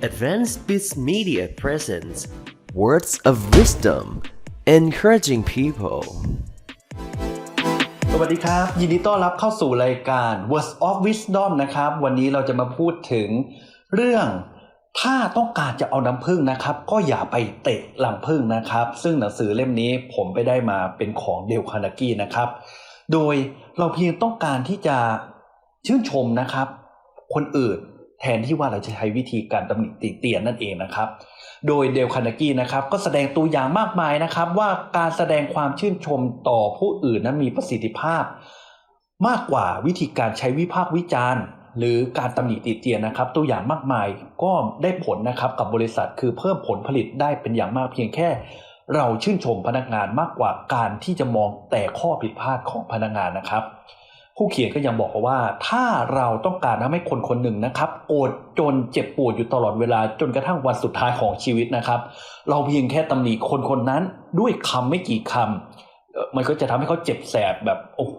Advanced Biz Media presents Words of Wisdom, encouraging people. สวัสดีครับ ยินดีต้อนรับเข้าสู่รายการ Words of Wisdom นะครับ วันนี้เราจะมาพูดถึงเรื่องถ้าต้องการจะเอาน้ำผึ้งนะครับ ก็อย่าไปเตะลังผึ้งนะครับ ซึ่งหนังสือเล่มนี้ผมไปได้มาเป็นของเดลคานากี้นะครับ โดยเราเพียงต้องการที่จะชื่นชมนะครับ คนอื่น แทนที่ว่าเราจะใช้วิธีการตำหนิติเตียนนั่นเองนะครับ โดยเดลคานากี้นะครับก็แสดงตัวอย่างมากมายนะครับ ว่าการแสดงความชื่นชมต่อผู้อื่นนั้นมีประสิทธิภาพ มากกว่าวิธีการใช้วิพากษ์วิจารณ์ หรือการตำหนิติเตียนนะครับ ตัวอย่างมากมายก็ได้ผลนะครับกับบริษัทคือเพิ่มผลผลิตได้เป็นอย่างมากเพียงแค่ เราชื่นชมพนักงานมากกว่าการที่จะมองแต่ข้อผิดพลาดของพนักงานนะครับ ผู้เขียนก็ยังบอกว่าถ้าเราต้องการทำให้คนคนหนึ่งนะครับโกรธจนเจ็บปวดอยู่ตลอดเวลาจนกระทั่งวันสุดท้ายของชีวิตนะครับ เราเพียงแค่ตำหนิคนคนนั้นด้วยคำไม่กี่คำเอ่อมันก็จะทำให้เขาเจ็บแสบแบบโอ้โห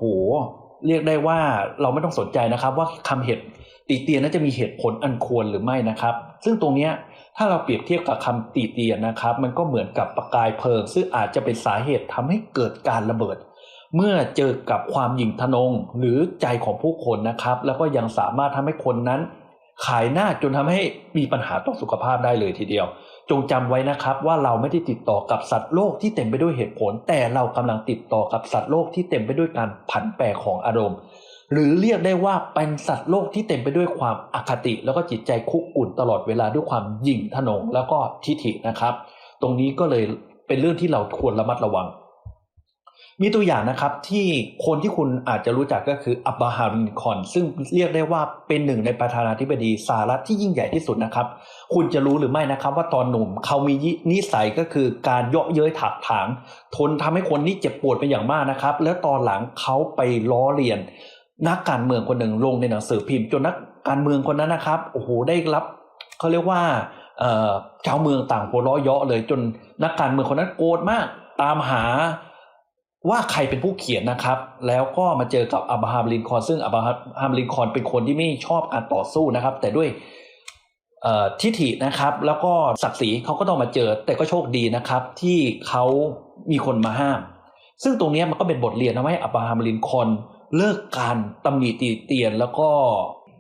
เรียกได้ว่าเราไม่ต้องสนใจนะครับ ว่าคำเหตุติเตียนนั้นจะมีเหตุผลอันควรหรือไม่นะครับ ซึ่งตรงเนี้ยถ้าเราเปรียบเทียบกับคำติเตียนนะครับ มันก็เหมือนกับประกายเพลิง ซึ่งอาจจะเป็นสาเหตุทำให้เกิดการระเบิด เมื่อเจอกับความหยิ่งทะนงหรือใจของผู้คนนะครับ แล้วก็ยังสามารถทำให้คนนั้นขายหน้าจนทำให้มีปัญหาต่อสุขภาพได้เลยทีเดียว จงจำไว้นะครับว่าเราไม่ได้ติดต่อกับสัตว์โลกที่เต็มไปด้วยเหตุผล แต่เรากำลังติดต่อกับสัตว์โลกที่เต็มไปด้วยการผันแปรของอารมณ์ หรือเรียกได้ว่าเป็นสัตว์โลกที่เต็มไปด้วยความอคติ แล้วก็จิตใจคุกกุ่นตลอดเวลาด้วยความหยิ่งทะนงแล้วก็ทิฐินะครับ ตรงนี้ก็เลยเป็นเรื่องที่เราควรระมัดระวัง มีตัวอย่างนะครับที่คนที่คุณอาจจะรู้จักก็คืออับราฮัมลินคอนซึ่งเรียกได้ว่าเป็นหนึ่งในประธานาธิบดีสหรัฐที่ยิ่งใหญ่ที่สุดนะครับ คุณจะรู้หรือไม่นะครับว่าตอนหนุ่มเขามีนิสัยก็คือการเยาะเย้ยถากถาง ทนทำให้คนนี้เจ็บปวดเป็นอย่างมากนะครับ แล้วตอนหลังเขาไปล้อเลียน นักการเมืองคนหนึ่งลงในหนังสือพิมพ์จนนักการเมืองคนนั้นนะครับโอ้โหได้รับเขาเรียกว่าชาวเมืองต่างหัวเราะเยาะเลยจนนักการเมืองคนนั้นโกรธมาก ตามหา ว่าใครเป็นผู้เขียนนะครับ แล้วก็มาเจอกับอับราฮัมลินคอนซึ่งอับราฮัมลินคอนเป็นคนที่ไม่ชอบการต่อสู้นะครับ แต่ด้วยทิฐินะครับ แล้วก็ศักดิ์ศรีเขาก็ต้องมาเจอ แต่ก็โชคดีนะครับ ที่เขามีคนมาห้าม ซึ่งตรงนี้มันก็เป็นบทเรียนทำให้อับราฮัมลินคอนเลิกการตำหนิตีเตียน แล้วก็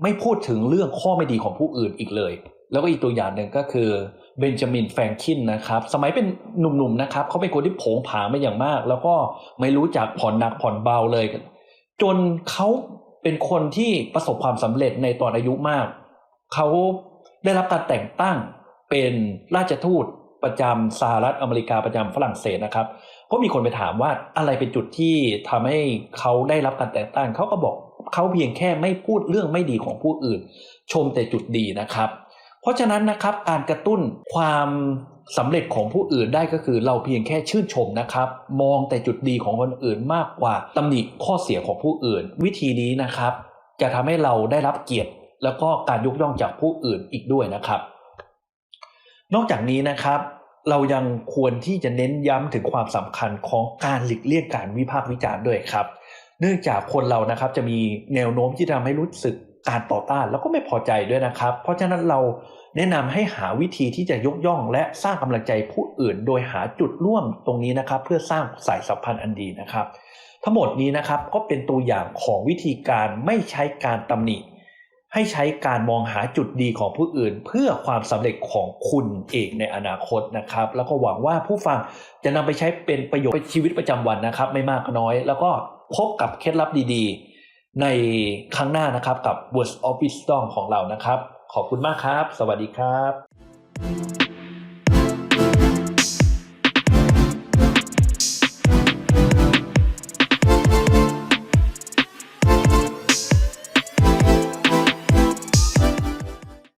ไม่พูดถึงเรื่องข้อไม่ดีของผู้อื่นอีกเลย แล้วก็อีกตัวอย่างหนึ่งก็คือ เบนจามินแฟรงคินนะครับ สมัยเป็นหนุ่มๆนะครับเขาเป็นคนที่โผงผางมาอย่างมาก แล้วก็ไม่รู้จักผ่อนหนักผ่อนเบาเลย จนเขาเป็นคนที่ประสบความสำเร็จในตอนอายุมาก เขาได้รับการแต่งตั้งเป็นราชทูตประจำสหรัฐอเมริกาประจำฝรั่งเศสนะครับก็มีคนไปถามว่าอะไรเป็นจุดที่ทำให้เขาได้รับการแต่งตั้งเขาก็บอกเขาเพียงแค่ไม่พูดเรื่องไม่ดีของผู้อื่น ชมแต่จุดดีนะครับ ราะฉะนั้นนะครับการกระตุ้นความสำเร็จของผู้อื่นได้ก็คือเราเพียงแค่ชื่นชมนะครับ มองแต่จุดดีของคนอื่นมากกว่าตำหนิข้อเสียของผู้อื่น วิธีนี้นะครับ จะทำให้เราได้รับเกียรติ แล้วก็การยกย่องจากผู้อื่นอีกด้วยนะครับ นอกจากนี้นะครับเรายังควรที่จะเน้นย้ำถึงความสำคัญของการหลีกเลี่ยงการวิพากษ์วิจารณ์ด้วยครับ เนื่องจากคนเรานะครับจะมีแนวโน้มที่ทำให้รู้สึก การต่อต้านแล้วก็ไม่พอใจด้วยนะครับ เพราะฉะนั้นเราแนะนำให้หาวิธีที่จะยกย่อง และสร้างกำลังใจผู้อื่น โดยหาจุดร่วมตรงนี้นะครับ เพื่อสร้างสายสัมพันธ์อันดีนะครับ ทั้งหมดนี้นะครับก็เป็นตัวอย่างของวิธีการไม่ใช้การตำหนิ ให้ใช้การมองหาจุดดีของผู้อื่น เพื่อความสำเร็จของคุณเองในอนาคตนะครับ แล้วก็หวังว่าผู้ฟังจะนำไปใช้เป็นประโยชน์ในชีวิตประจำวันนะครับ ไม่มากก็น้อย แล้วก็พบกับเคล็ดลับดีๆ ในครั้งหน้านะครับกับ Words of Wisdom ของเรานะครับ ขอบคุณมากครับ สวัสดีครับ